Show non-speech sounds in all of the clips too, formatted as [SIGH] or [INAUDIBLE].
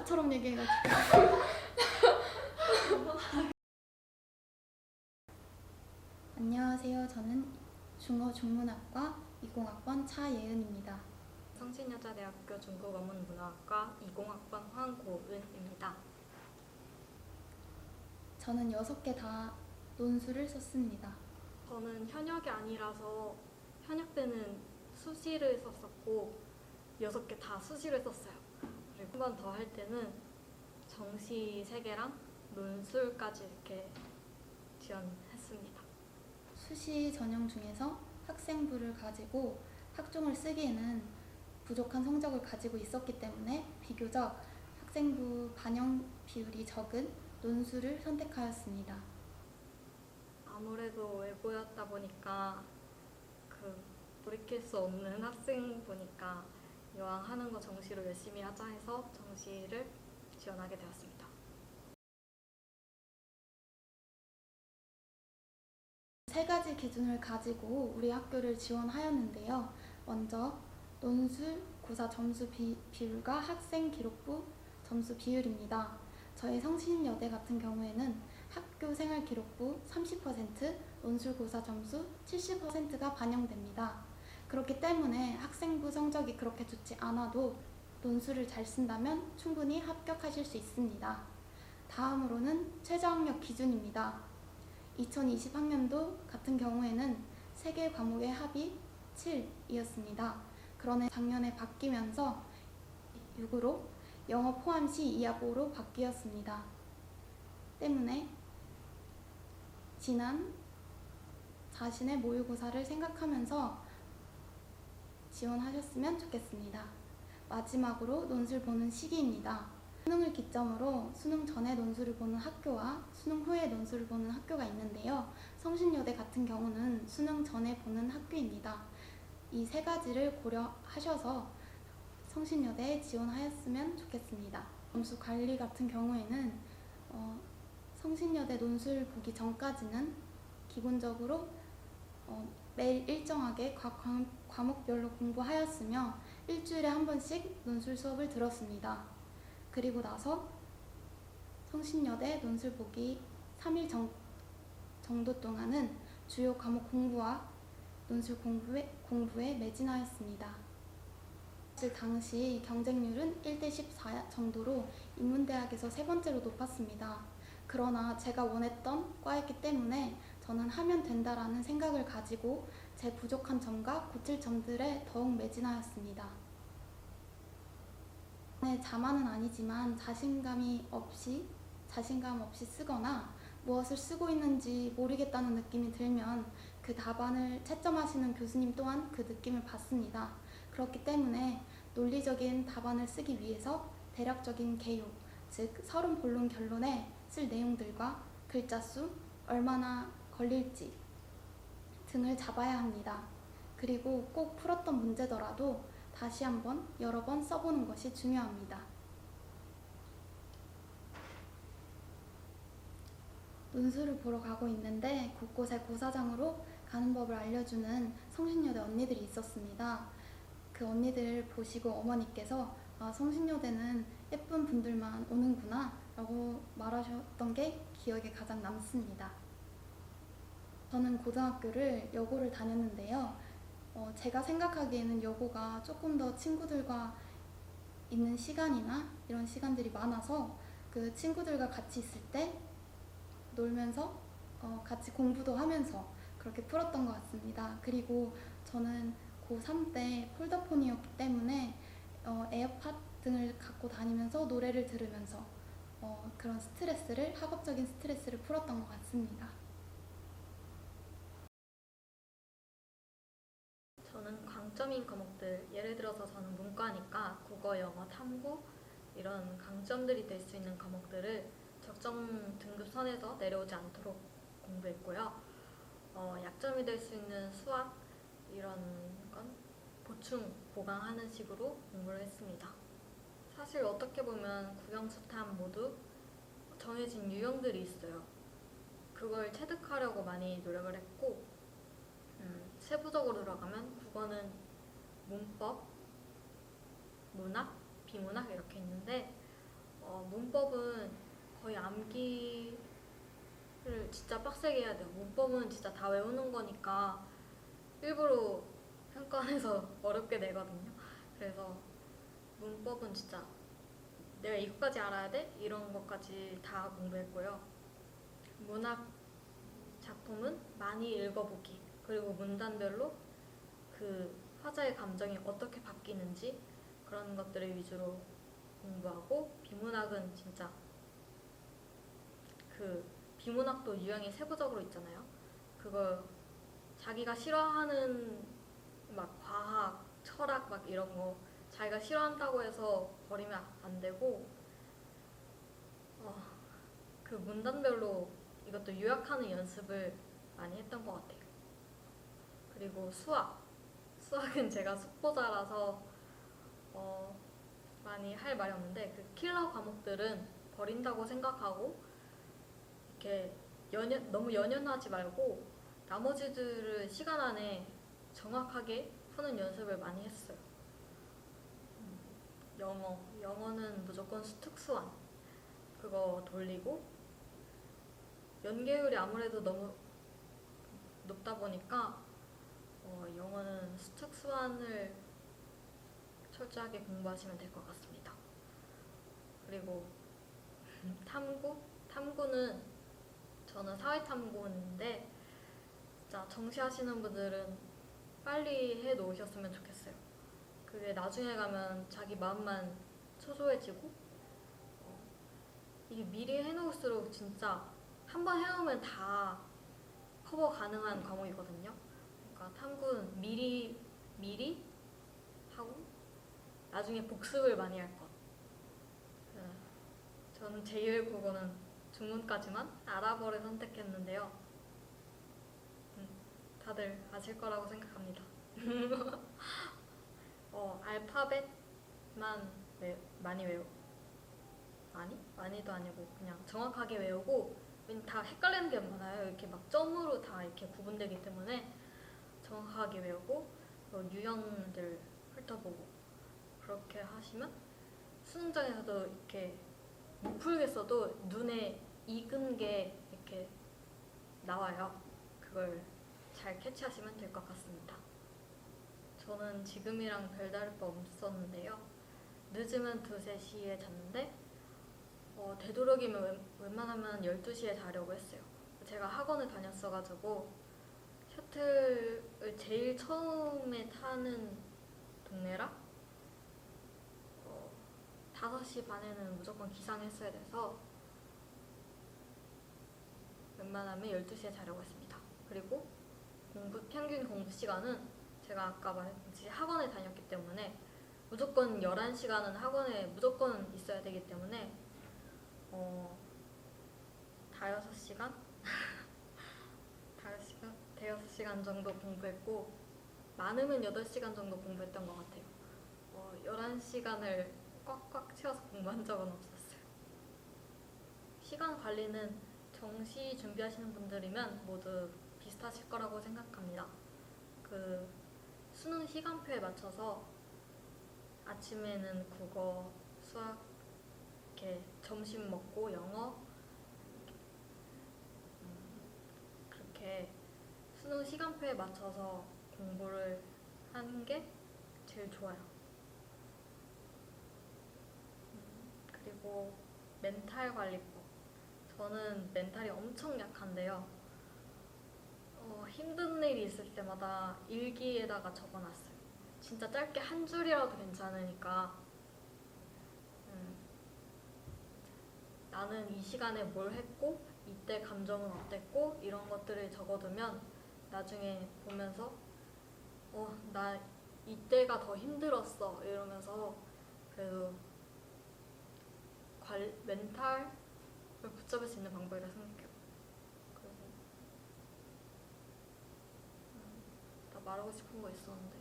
아빠처럼 얘기해가지고. [LAUGHS] 안녕하세요. 저는 중어 중문학과 20학번 차예은입니다. 성신여자대학교 중국어문문화학과 20학번 황고은입니다. 저는 6개 다 논술을 썼습니다. 저는 현역이 아니라서 현역 때는 수시를 썼었고 여섯 개다 수시를 썼어요. 한 번 더 할 때는 정시 3개랑 논술까지 이렇게 지원했습니다. 수시 전형 중에서 학생부를 가지고 학종을 쓰기에는 부족한 성적을 가지고 있었기 때문에 비교적 학생부 반영 비율이 적은 논술을 선택하였습니다. 아무래도 외고였다 보니까 그 돌이킬 수 없는 학생 보니까 이왕 하는 거 정시로 열심히 하자 해서 정시를 지원하게 되었습니다. 세 가지 기준을 가지고 우리 학교를 지원하였는데요. 먼저 논술 고사 점수 비, 비율과 학생 기록부 점수 비율입니다. 저희 성신여대 같은 경우에는 학교 생활 기록부 30%, 논술 고사 점수 70%가 반영됩니다. 그렇기 때문에 학생부 성적이 그렇게 좋지 않아도 논술을 잘 쓴다면 충분히 합격하실 수 있습니다. 다음으로는 최저학력 기준입니다. 2020학년도 같은 경우에는 세개 과목의 합이 7이었습니다. 그러나 작년에 바뀌면서 6으로 영어 포함 시 2하고로 바뀌었습니다. 때문에 지난 자신의 모의고사를 생각하면서 지원하셨으면 좋겠습니다. 마지막으로 논술 보는 시기입니다. 수능을 기점으로 수능 전에 논술을 보는 학교와 수능 후에 논술을 보는 학교가 있는데요. 성신여대 같은 경우는 수능 전에 보는 학교입니다. 이 세 가지를 고려하셔서 성신여대에 지원하였으면 좋겠습니다. 점수 관리 같은 경우에는 어, 성신여대 논술 보기 전까지는 기본적으로 어, 매일 일정하게 과목별로 공부하였으며 일주일에 한 번씩 논술 수업을 들었습니다. 그리고 나서 성신여대 논술 보기 3일 정, 정도 동안은 주요 과목 공부와 논술 공부에, 공부에 매진하였습니다. 그 당시 경쟁률은 1대 14 정도로 인문대학에서 세 번째로 높았습니다. 그러나 제가 원했던 과였기 때문에 저는 하면 된다라는 생각을 가지고 제 부족한 점과 고칠 점들에 더욱 매진하였습니다. 네, 자만은 아니지만 자신감이 없이 자신감 없이 쓰거나 무엇을 쓰고 있는지 모르겠다는 느낌이 들면 그 답안을 채점하시는 교수님 또한 그 느낌을 받습니다. 그렇기 때문에 논리적인 답안을 쓰기 위해서 대략적인 개요, 즉 서론 본론 결론에 쓸 내용들과 글자 수, 얼마나 걸릴지 등을 잡아야 합니다. 그리고 꼭 풀었던 문제더라도 다시 한번 여러 번 써보는 것이 중요합니다. 논술을 보러 가고 있는데 곳곳에 고사장으로 가는 법을 알려주는 성신여대 언니들이 있었습니다. 그 언니들을 보시고 어머니께서 아, 성신여대는 예쁜 분들만 오는구나 라고 말하셨던 게 기억에 가장 남습니다. 저는 고등학교를 여고를 다녔는데요. 어, 제가 생각하기에는 여고가 조금 더 친구들과 있는 시간이나 이런 시간들이 많아서 그 친구들과 같이 있을 때 놀면서 어, 같이 공부도 하면서 그렇게 풀었던 것 같습니다. 그리고 저는 고3 때 폴더폰이었기 때문에 어, 에어팟 등을 갖고 다니면서 노래를 들으면서 어, 그런 스트레스를 학업적인 스트레스를 풀었던 것 같습니다. 강점인 과목들 예를 들어서 저는 문과니까 국어, 영어, 탐구 이런 강점들이 될 수 있는 과목들을 적정 등급 선에서 내려오지 않도록 공부했고요. 어, 약점이 될 수 있는 수학 이런 건 보충 보강하는 식으로 공부를 했습니다. 사실 어떻게 보면 국영수탐 모두 정해진 유형들이 있어요. 그걸 체득하려고 많이 노력을 했고 음, 세부적으로 들어가면 국어는 문법, 문학, 비문학 이렇게 있는데 어, 문법은 거의 암기를 진짜 빡세게 해야 돼요. 문법은 진짜 다 외우는 거니까 일부러 평가원에서 [LAUGHS] 어렵게 내거든요. 그래서 문법은 진짜 내가 이것까지 알아야 돼? 이런 것까지 다 공부했고요. 문학 작품은 많이 읽어보기 그리고 문단별로 그 화자의 감정이 어떻게 바뀌는지 그런 것들을 위주로 공부하고 비문학은 진짜 그 비문학도 유형이 세부적으로 있잖아요. 그걸 자기가 싫어하는 막 과학, 철학 막 이런 거 자기가 싫어한다고 해서 버리면 안 되고 어, 그 문단별로 이것도 요약하는 연습을 많이 했던 것 같아요. 그리고 수학. 수학은 제가 숙보자라서 어, 많이 할 말이 없는데 그 킬러 과목들은 버린다고 생각하고 이렇게 연연, 너무 연연하지 말고 나머지들을 시간 안에 정확하게 푸는 연습을 많이 했어요. 음, 영어. 영어는 무조건 특수한 그거 돌리고 연계율이 아무래도 너무 높다 보니까 어, 영어는 특수한을 철저하게 공부하시면 될 것 같습니다. 그리고 [LAUGHS] 탐구? 탐구는 저는 사회탐구인데 진짜 정시하시는 분들은 빨리 해 놓으셨으면 좋겠어요. 그게 나중에 가면 자기 마음만 초조해지고 어, 이게 미리 해놓을수록 진짜 한 번 해놓으면 다 커버 가능한 과목이거든요. 그러니까 탐구는 미리 미리 하고 나중에 복습을 많이 할 것. 네. 저는 제1 국어는 중문까지만 아랍어를 선택했는데요. 음, 다들 아실 거라고 생각합니다. [LAUGHS] 어, 알파벳만 외, 많이 외우. 아니? 많이도 아니고 그냥 정확하게 외우고 다 헷갈리는 게 많아요. 이렇게 막 점으로 다 이렇게 구분되기 때문에 정확하게 외우고 어, 유형들 훑어보고 그렇게 하시면 수능장에서도 이렇게 못 풀겠어도 눈에 익은 게 이렇게 나와요. 그걸 잘 캐치하시면 될 것 같습니다. 저는 지금이랑 별다를 바 없었는데요. 늦으면 2, 3시에 잤는데 어, 되도록이면 웬, 웬만하면 12시에 자려고 했어요. 제가 학원을 다녔어가지고 셔틀을 제일 처음에 타는 동네라 어, 5시 반에는 무조건 기상했어야 돼서 웬만하면 12시에 자려고 했습니다. 그리고 공부, 평균 공부 시간은 제가 아까 말했듯이 학원에 다녔기 때문에 무조건 11시간은 학원에 무조건 있어야 되기 때문에 어, 다여섯 시간? [LAUGHS] 시간? 대여섯 시간 정도 공부했고 많으면 8시간 정도 공부했던 것 같아요. 어, 11시간을 꽉꽉 채워서 공부한 적은 없었어요. 시간 관리는 정시 준비하시는 분들이면 모두 비슷하실 거라고 생각합니다. 그 수능 시간표에 맞춰서 아침에는 국어, 수학, 이렇게 점심 먹고 영어 음, 그렇게 수능 시간표에 맞춰서 공부를 하는 게 제일 좋아요. 음, 그리고 멘탈 관리법. 저는 멘탈이 엄청 약한데요. 어, 힘든 일이 있을 때마다 일기에다가 적어놨어요. 진짜 짧게 한 줄이라도 괜찮으니까 음, 나는 이 시간에 뭘 했고 이때 감정은 어땠고 이런 것들을 적어두면 나중에 보면서 어 나 이때가 더 힘들었어 이러면서 그래도 관 멘탈을 붙잡을 수 있는 방법이라 생각해요. 음, 나 말하고 싶은 거 있었는데.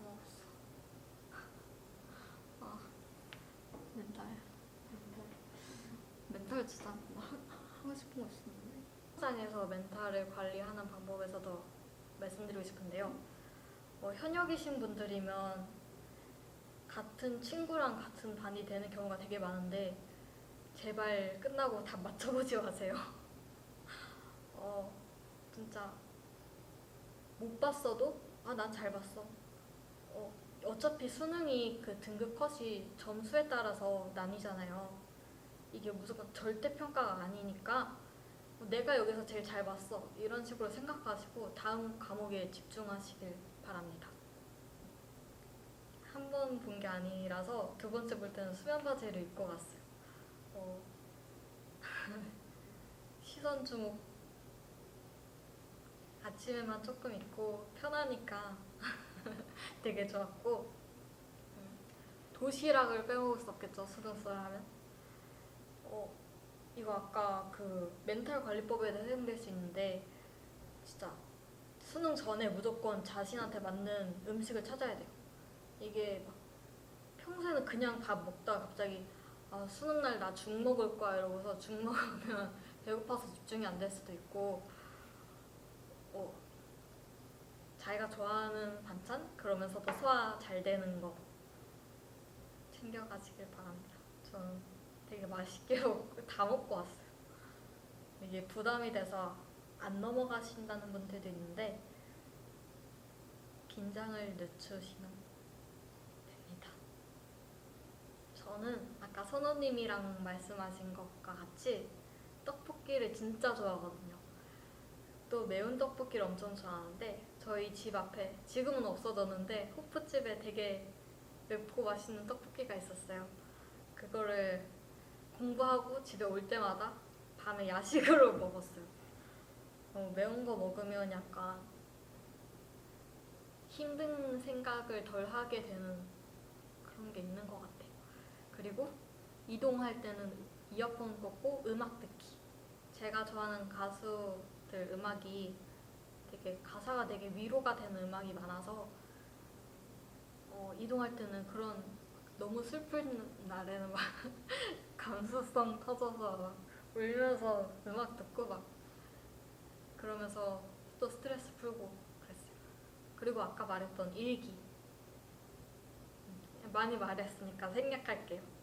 [LAUGHS] 아 멘탈. 멘탈 진짜 뭐 하- [LAUGHS] 하고 싶은 거 있었는데 현장에서 멘탈을 관리하는 방법에서도 말씀드리고 싶은데요 어, 현역이신 분들이면 같은 친구랑 같은 반이 되는 경우가 되게 많은데 제발 끝나고 다 맞춰보지 마세요. [LAUGHS] 어 진짜 못 봤어도 아 난 잘 봤어. 어 어차피 수능이 그 등급 컷이 점수에 따라서 나뉘잖아요. 이게 무조건 절대 평가가 아니니까 뭐 내가 여기서 제일 잘 봤어 이런 식으로 생각하시고 다음 과목에 집중하시길 바랍니다. 한 번 본 게 아니라서 두 번째 볼 때는 수면 바지를 입고 갔어요. 어, [LAUGHS] 시선 주목 아침에만 조금 입고 편하니까 [LAUGHS] 되게 좋았고 음, 도시락을 빼먹을 수 없겠죠 수능 써야 하면. 어, 이거 아까 그 멘탈 관리법에도 해당될 수 있는데 진짜 수능 전에 무조건 자신한테 맞는 음식을 찾아야 돼요. 이게 막 평소에는 그냥 밥 먹다가 갑자기 아, 수능 날 나 죽 먹을 거야 이러고서 죽 먹으면 [LAUGHS] 배고파서 집중이 안 될 수도 있고 어, 자기가 좋아하는 반찬 그러면서도 소화 잘 되는 거 챙겨가시길 바랍니다. 저는 되게 맛있게 [LAUGHS] 먹고 다 먹고 왔어요. 이게 부담이 돼서 안 넘어가신다는 분들도 있는데 긴장을 늦추시면 됩니다. 저는 아까 선호님이랑 말씀하신 것과 같이 떡볶이를 진짜 좋아하거든요. 또 매운 떡볶이를 엄청 좋아하는데 저희 집 앞에 지금은 없어졌는데 호프집에 되게 맵고 맛있는 떡볶이가 있었어요. 그거를 공부하고 집에 올 때마다 밤에 야식으로 [LAUGHS] 먹었어요. 어, 매운 거 먹으면 약간 힘든 생각을 덜 하게 되는 그런 게 있는 것 같아요. 그리고 이동할 때는 이어폰 꽂고 음악 듣기. 제가 좋아하는 가수들 음악이 되게 가사가 되게 위로가 되는 음악이 많아서 어, 이동할 때는 그런 너무 슬픈 날에는 막 [LAUGHS] 감수성 터져서 막 울면서 음악 듣고 막 그러면서 또 스트레스 풀고 그랬어요. 그리고 아까 말했던 일기 음, 많이 말했으니까 생략할게요.